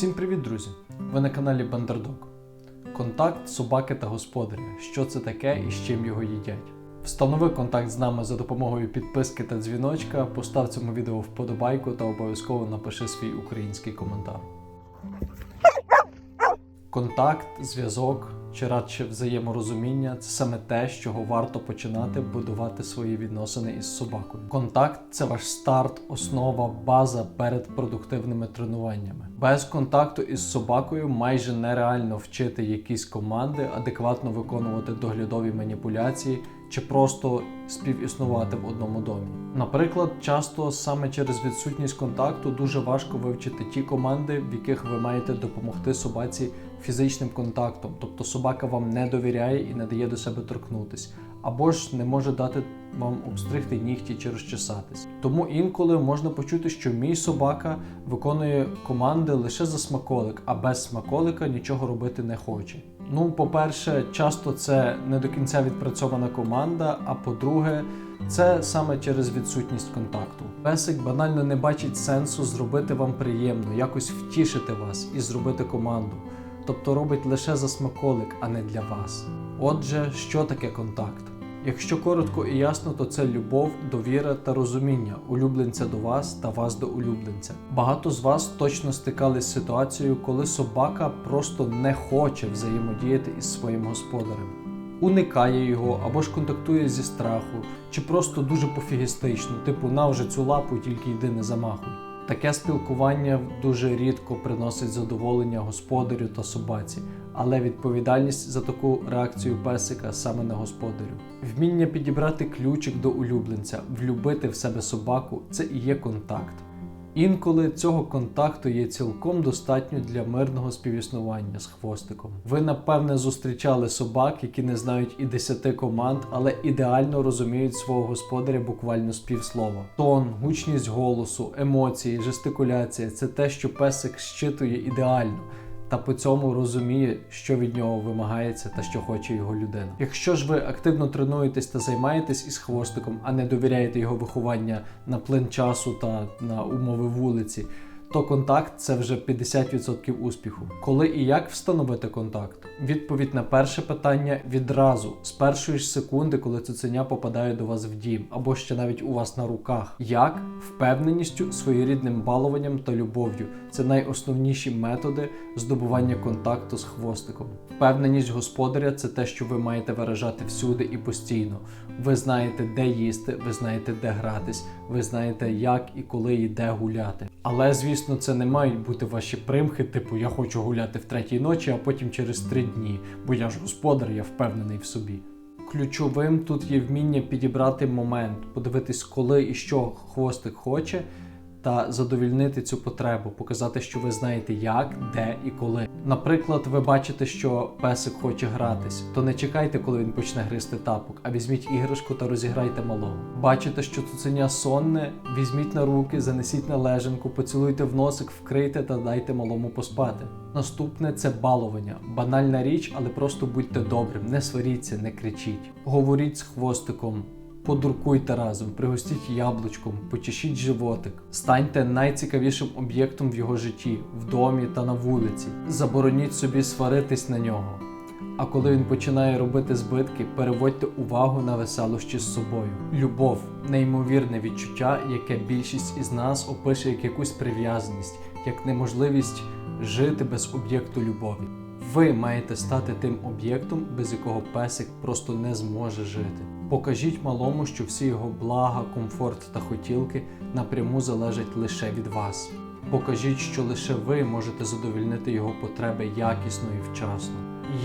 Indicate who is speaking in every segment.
Speaker 1: Всім привіт, друзі! Ви на каналі Бандердог. Контакт собаки та господаря. Що це таке і з чим його їдять. Встанови контакт з нами за допомогою підписки та дзвіночка, постав цьому відео вподобайку та обов'язково напиши свій український коментар. Контакт, зв'язок чи радше взаєморозуміння це саме те, з чого варто починати будувати свої відносини із собакою. Контакт це ваш старт, основа, база перед продуктивними тренуваннями. Без контакту із собакою майже нереально вчити якісь команди, адекватно виконувати доглядові маніпуляції чи просто співіснувати в одному домі. Наприклад, часто саме через відсутність контакту дуже важко вивчити ті команди, в яких ви маєте допомогти собаці фізичним контактом, тобто собака вам не довіряє і не дає до себе торкнутись, або ж не може дати вам обстригти нігті чи розчесатись. Тому інколи можна почути, що мій собака виконує команди лише за смаколик, а без смаколика нічого робити не хоче. Ну, по-перше, часто це не до кінця відпрацьована команда. А по-друге, це саме через відсутність контакту. Песик банально не бачить сенсу зробити вам приємно, якось втішити вас і зробити команду. Тобто робить лише за смаколик, а не для вас. Отже, що таке контакт? Якщо коротко і ясно, то це любов, довіра та розуміння улюбленця до вас та вас до улюбленця. Багато з вас точно стикались з ситуацією, коли собака просто не хоче взаємодіяти із своїм господарем, уникає його або ж контактує зі страху, чи просто дуже пофігістично, типу на вже цю лапу, тільки йди не замахуй. Таке спілкування дуже рідко приносить задоволення господарю та собаці, але відповідальність за таку реакцію песика саме на господарю. Вміння підібрати ключик до улюбленця, влюбити в себе собаку це і є контакт. Інколи цього контакту є цілком достатньо для мирного співіснування з хвостиком. Ви напевне зустрічали собак, які не знають і десяти команд, але ідеально розуміють свого господаря буквально з півслова. Тон, гучність голосу, емоції, жестикуляція це те, що песик щитує ідеально. Та по цьому розуміє, що від нього вимагається та що хоче його людина. Якщо ж ви активно тренуєтесь та займаєтесь із хвостиком, а не довіряєте його виховання на плин часу та на умови вулиці, то контакт це вже 50% успіху. Коли і як встановити контакт? Відповідь на перше питання відразу з першої ж секунди, коли цуценя попадає до вас в дім, або ще навіть у вас на руках. Як впевненістю, своєрідним балуванням та любов'ю це найосновніші методи здобування контакту з хвостиком. Впевненість господаря це те, що ви маєте виражати всюди і постійно. Ви знаєте, де їсти, ви знаєте, де гратись, ви знаєте, як і коли і де гуляти. Але звісно, це не мають бути ваші примхи, типу я хочу гуляти в третій ночі, а потім через три дні, бо я ж господар, я впевнений в собі. Ключовим тут є вміння підібрати момент, подивитись, коли і що хвостик хоче, та задовільнити цю потребу, показати, що ви знаєте як, де і коли. Наприклад, ви бачите, що песик хоче гратись, то не чекайте, коли він почне гризти тапок, а візьміть іграшку та розіграйте малого. Бачите, що цуценя сонне, візьміть на руки, занесіть на лежанку, поцілуйте в носик, вкрийте та дайте малому поспати. Наступне це балування. Банальна річ, але просто будьте добрим, не сваріться, не кричіть. Говоріть з хвостиком. Подуркуйте разом, пригостіть яблучком, почешіть животик, станьте найцікавішим об'єктом в його житті, в домі та на вулиці. Забороніть собі сваритись на нього. А коли він починає робити збитки, переводьте увагу на веселощі з собою. Любов неймовірне відчуття, яке більшість із нас опише як якусь прив'язаність, як неможливість жити без об'єкту любові. Ви маєте стати тим об'єктом, без якого песик просто не зможе жити. Покажіть малому, що всі його блага, комфорт та хотілки напряму залежать лише від вас. Покажіть, що лише ви можете задовільнити його потреби якісно і вчасно.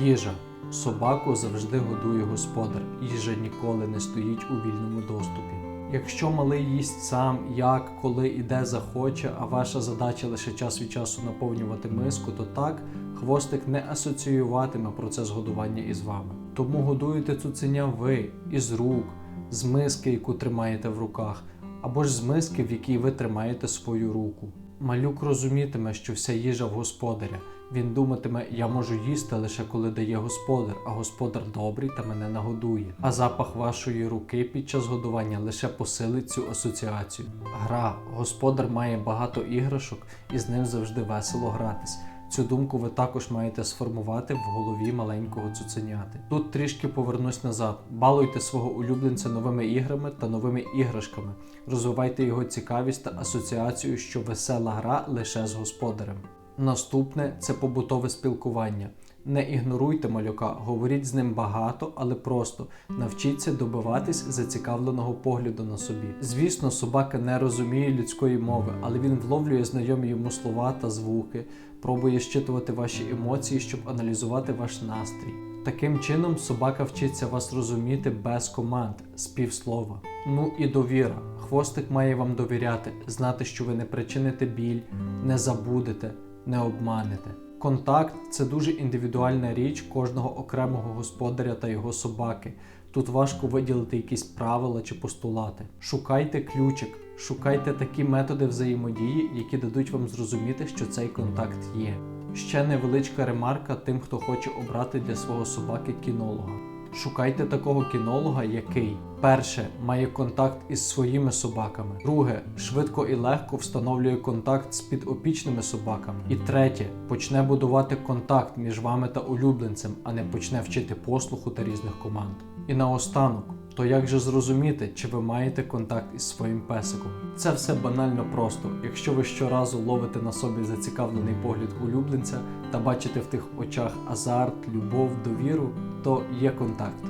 Speaker 1: Їжа. Собаку завжди годує господар. Їжа ніколи не стоїть у вільному доступі. Якщо малий їсть сам, як, коли і де захоче, а ваша задача лише час від часу наповнювати миску, то так хвостик не асоціюватиме процес годування із вами. Тому годуєте цуценя ви із рук, з миски, яку тримаєте в руках, або ж з миски, в якій ви тримаєте свою руку. Малюк розумітиме, що вся їжа в господаря. Він думатиме, я можу їсти лише коли дає господар, а господар добрий та мене нагодує. А запах вашої руки під час годування лише посилить цю асоціацію. Гра, господар має багато іграшок і з ним завжди весело гратись. Цю думку ви також маєте сформувати в голові маленького цуценяти. Тут трішки повернусь назад. Балуйте свого улюбленця новими іграми та новими іграшками. Розвивайте його цікавість та асоціацію, що весела гра лише з господарем. Наступне це побутове спілкування. Не ігноруйте малюка, говоріть з ним багато, але просто навчіться добиватись зацікавленого погляду на собі. Звісно, собака не розуміє людської мови, але він вловлює знайомі йому слова та звуки, пробує щитувати ваші емоції, щоб аналізувати ваш настрій. Таким чином, собака вчиться вас розуміти без команд, з півслова. Ну і довіра. Хвостик має вам довіряти, знати, що ви не причините біль, не забудете, не обманете. Контакт це дуже індивідуальна річ кожного окремого господаря та його собаки. Тут важко виділити якісь правила чи постулати. Шукайте ключик, шукайте такі методи взаємодії, які дадуть вам зрозуміти, що цей контакт є. Ще невеличка ремарка тим, хто хоче обрати для свого собаки кінолога. Шукайте такого кінолога, який перше має контакт із своїми собаками, друге швидко і легко встановлює контакт з підопічними собаками. І третє почне будувати контакт між вами та улюбленцем, а не почне вчити послуху та різних команд. І наостанок, то як же зрозуміти, чи ви маєте контакт із своїм песиком? Це все банально просто. Якщо ви щоразу ловите на собі зацікавлений погляд улюбленця та бачите в тих очах азарт, любов, довіру, то є контакт.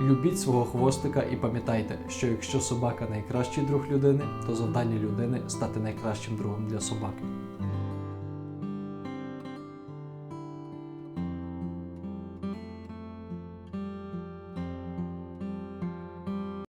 Speaker 1: Любіть свого хвостика і пам'ятайте, що якщо собака найкращий друг людини, то завдання людини стати найкращим другом для собаки.